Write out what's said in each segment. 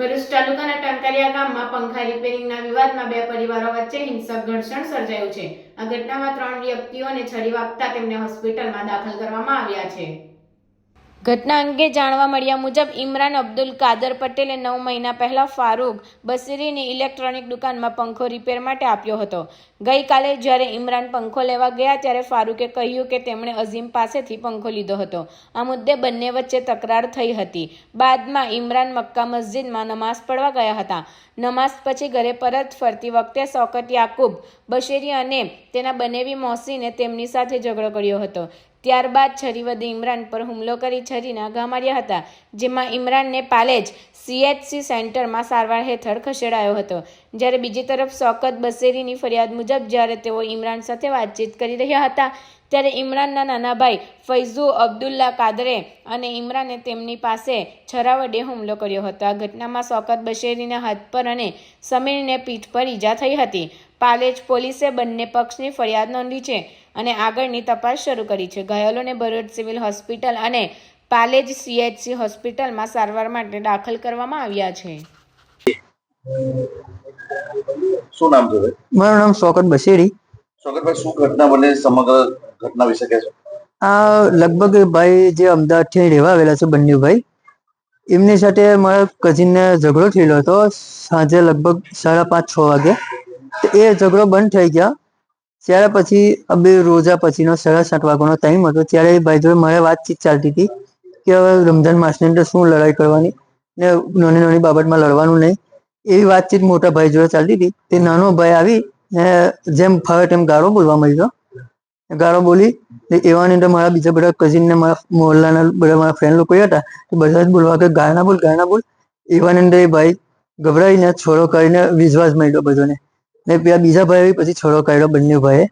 ભરૂચ તાલુકાના ટંકારિયા ગામમાં પંખા રિપેરિંગના વિવાદમાં બે પરિવારો વચ્ચે હિંસક ઘર્ષણ સર્જાયું છે. આ ઘટનામાં ત્રણ વ્યક્તિઓને છરી વાગતા તેમને હોસ્પિટલમાં દાખલ કરવામાં આવ્યા છે. ઘટના અંગે જાણવા મળ્યા મુજબ, ઇમરાન અબ્દુલ કાદર પટેલે નવ મહિના પહેલા ફારૂક બસીરીની ઇલેક્ટ્રોનિક દુકાનમાં પંખો રિપેર માટે આપ્યો હતો. ગઈકાલે જ્યારે ઇમરાન પંખો લેવા ગયા ત્યારે ફારૂકે કહ્યું કે તેમણે અઝીમ પાસેથી પંખો લીધો હતો. આ મુદ્દે બંને વચ્ચે તકરાર થઈ હતી. બાદમાં ઇમરાન મક્કા મસ્જિદમાં નમાઝ પડવા ગયા હતા. નમાઝ પછી ઘરે પરત ફરતી વખતે સોકટ યાકુબ બશેરી અને તેના બનેવી મોસીને તેમની સાથે ઝઘડો કર્યો હતો. ત્યારબાદ છરી વડે ઇમરાન પર હુમલો કરી છરીના ઘા માર્યા હતા, જેમાં ઇમરાનને પાલેજ સીએચસી સેન્ટરમાં સારવાર હેઠળ ખસેડાયો હતો. જ્યારે બીજી તરફ શોકત બસેરીની ફરિયાદ મુજબ જ્યારે તેઓ ઇમરાન સાથે વાતચીત કરી રહ્યા હતા, ત્યારે ઇમરાનના નાના ભાઈ ફૈઝુ અબ્દુલ્લા કાદરે અને ઇમરાને તેમની પાસે છરા વડે હુમલો કર્યો હતો. આ ઘટનામાં શોકત બશેરીના હાથ પર અને સમીરને પીઠ પર ઈજા થઈ હતી. પાલેજ પોલીસે બંને પક્ષની ફરિયાદ નોંધી છે. અને આગળની તપાસ શરૂ કરી છે. ઘાયલોને ભરૂચ સિવિલ હોસ્પિટલ અને પાલેજ સીએચસી હોસ્પિટલમાં સારવાર માટે દાખલ કરવામાં આવ્યા છે. શું નામ છે મારું નામ શોકત બશેરી શોકતભાઈ શું ઘટના બને સમગ્ર ઘટના વિશે કહેશો. આ લગભગ ભાઈ જે અમદાવાદથી રહેવા આવેલા છે બંને ભાઈ એમની સાથે મારા કઝિનને ઝઘડો થયેલો હતો. સાંજે લગભગ સાડા પાંચ છ વાગે. તો એ ઝઘડો બંધ થઈ ગયા. ત્યારે પછી બે રોજા પછીનો સાડા સાત વાગ્યાનો ટાઈમ હતો. ત્યારે ભાઈ જોડે મારે વાતચીત ચાલતી હતી કે હવે રમઝાન માસની અંદર શું લડાઈ કરવાની ને નાની નાની બાબતમાં લડવાનું નહીં. એવી વાતચીત મોટા ભાઈ જોડે ચાલતી હતી. તે નાનો ભાઈ આવી ને જેમ ફાવે તેમ ગાળો બોલવા માંડ્યો. ગાળો બોલી એવાની અંદર મારા બીજા બધા કઝિન ને મારા મોહલ્લાના બધા મારા ફ્રેન્ડ લોકો હતા તો બધા જ બોલવા કે ગાયના બોલ ગાયના બોલ. એવાની અંદર એ ભાઈ ગભરાઈને, છોડો કરીને વિશ્વાસ માંડ્યો બધાને. ને પેલા બીજા ભાઈ પછી છોડો કાઢ્યો બંને ભાઈએ.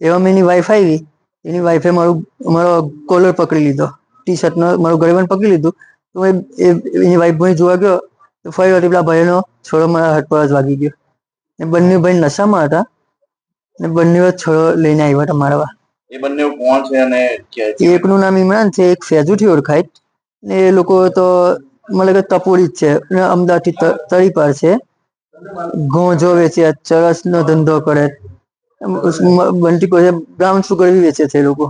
એવામાં એની વાઈફ આવી. એની વાઈફે મારું મારો કોલર પકડી લીધો. ટી શર્ટનો મારું ગળેબંધ પકડી લીધું. તો એ એની વાઈફ ભાઈ જોવા ગયો. તો ફરી વળી પેલા ભાઈનો છોડો મારા હાથ પર જ વાગી ગયો. ને બંને ભાઈ નશામાં હતા. ને બંને છોડો લઈને આવ્યા હતા મારવા એ બંને કોણ છે અને? એકનું નામ ઇમરાન છે એક ફેજુથી ઓળખાય. ને એ લોકો તો મને કે તપોડી જ છે. અમદાવાદ અમદાવાદથી તળી તળીપાર છે. ગોંજો વેચે ચરસ નો ધંધો કરે. બંટી પાસે બ્રાઉન સુગર બી વેચે છે લોકો?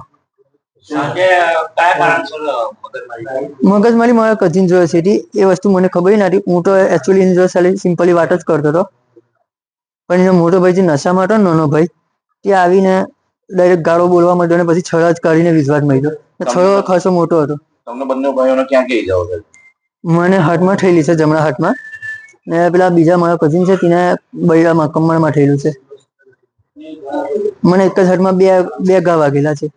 મગજમારી મારા કઝિન જોયો છે એ વસ્તુ મને ખબર નથી હું તો એકચ્યુઅલી એની જોડે સિમ્પલી વાત જ કરતો હતો. પણ એનો મોટો ભાઈ જે નશામાં હતો નાનો ભાઈ તે આવીને ડાયરેક્ટ ગાળો બોલવા માંડ્યો અને પછી છળ જ કાઢીને વિશ્વાસ મળ્યો ને છળો ખાસો મોટો હતો. તમને બંને ભાઈઓને ક્યાં કહી ઈજાઓ મને હાથમાં થયેલી છે જમણા હાથમાં. ને પેલા બીજા મારા કઝિન છે તેને બૈરામાં કમળમાં થયેલું છે. મને એક જ હાથમાં બે બે ઘા વાગેલા છે.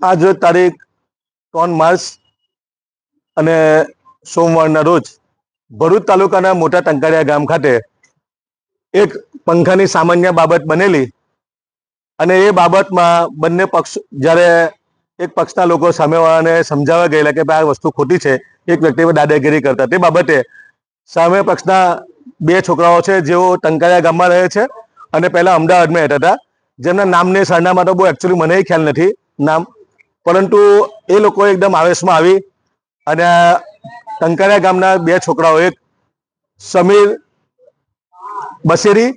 આજ તારીખ ત્રણ માર્ચ અને સોમવારના રોજ ભરૂચ તાલુકાના મોટા ટંકારિયા ગામ ખાતે એક પંખાની સામાન્ય બાબત બનેલી અને એ બાબતમાં બંને પક્ષ જ્યારે એક પક્ષના લોકો સામેવાળાને સમજાવવા ગયેલા કે ભાઈ આ વસ્તુ ખોટી છે, એક વ્યક્તિ દાદાગીરી કરતા. તે બાબતે સામે પક્ષના બે છોકરાઓ છે, જેઓ ટંકાયા ગામમાં રહે છે અને પહેલા અમદાવાદમાં રહેતા હતા. જેમના નામને સરનામા તો બહુ એકચ્યુઅલી મને ખ્યાલ નથી, નામ. પરંતુ એ લોકો એકદમ આવેશમાં આવી અને આ ટંકારિયા ગામના બે છોકરાઓ, એક સમીર બસેરી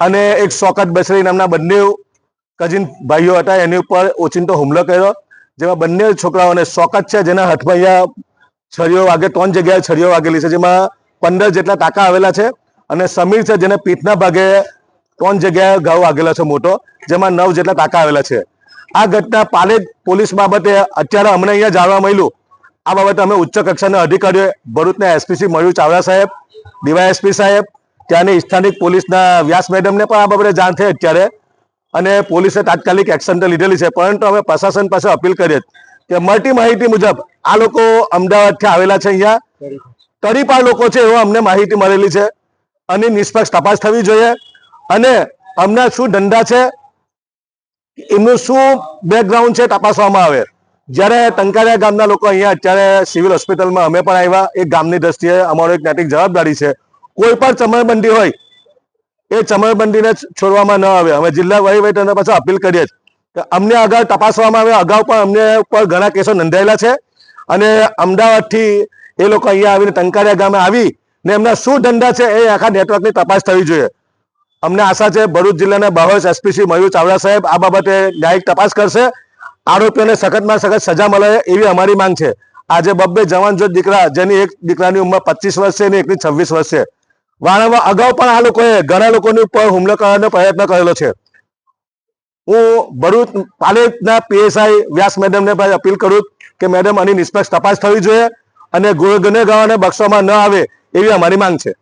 અને એક શોકત બસેરી નામના બંને કઝિન ભાઈઓ હતા, એની ઉપર ઓચિંતો હુમલો કર્યો. જેમાં બંને છોકરાઓને શોકત છે, જેના હાથમાં અહીંયા છરીઓ વાગે, ત્રણ જગ્યાએ છરીઓ વાગેલી છે, જેમાં પંદર જેટલા ટાંકા આવેલા છે અને સમીર છે, જેને પીઠના ભાગે ત્રણ જગ્યાએ ઘાવ વાગેલો છે મોટો, જેમાં નવ જેટલા ટાંકા આવેલા છે. આ ઘટના પાલેજ પોલીસ બાબતે અત્યારે અમને અહીંયા જાણવા મળ્યું. આ બાબતે અમે ઉચ્ચ કક્ષાના અધિકારીઓ, ભરૂચના એસપીસી મયુર ચાવડા સાહેબ, ડીવાયએસપી સાહેબ, ત્યાંની સ્થાનિક પોલીસના વ્યાસ મેડમને પણ આ બાબતે જાણ થઈ અત્યારે. અને પોલીસે તાત્કાલિક એક્શન તો લીધેલી છે, પરંતુ અમે પ્રશાસન પાસે અપીલ કરીએ કે મળતી માહિતી મુજબ આ લોકો અમદાવાદથી આવેલા છે અહીંયા. તરીપાર લોકો છે એવો અમને માહિતી મળેલી છે અને નિષ્પક્ષ તપાસ થવી જોઈએ. અને અમને શું ધંધા છે, એમનું શું બેકગ્રાઉન્ડ છે તપાસવામાં આવે. જ્યારે ટંકારિયા ગામના લોકો અહીંયા અત્યારે સિવિલ હોસ્પિટલમાં અમે પણ આવ્યા. એક ગામની દ્રષ્ટિએ અમારો એક નૈતિક જવાબદારી છે. કોઈ પણ ચમરબંધી હોય એ ચમરબંધીને છોડવામાં ન આવે. અમે જિલ્લા વહીવટીને પાછા અપીલ કરીએ છીએ અમને અગાઉ તપાસવામાં આવે. અગાઉ પણ અમને ઉપર ઘણા કેસો નોંધાયેલા છે. અને અમદાવાદથી એ લોકો અહીંયા આવીને ટંકારિયા ગામે આવી ને એમના શું ધંધા છે એ આખા નેટવર્કની તપાસ થવી જોઈએ. અમને આશા છે ભરૂચ જિલ્લાના બાહોશ એસપીસી મયુર ચાવડા સાહેબ આ બાબતે ન્યાયિક તપાસ કરશે. આરોપીઓને સખતમાં સખત સજા મળે એવી અમારી માંગ છે. આજે બબ્બે જવાન જો દીકરા, જેની એક દીકરાની ઉંમર પચીસ વર્ષ છે અને એકની છવ્વીસ વર્ષ છે. વારંવાર અગાઉ પણ આ લોકોએ ઘણા લોકોની ઉપર હુમલો કરવાનો પ્રયત્ન કરેલો છે. હું ભરૂચ પાલેજના પીએસઆઈ વ્યાસ મેડમને પણ અપીલ કરું કે મેડમ, આની નિષ્પક્ષ તપાસ થવી જોઈએ અને ગુનેગારોને બક્ષવામાં ન આવે એવી અમારી માંગ છે.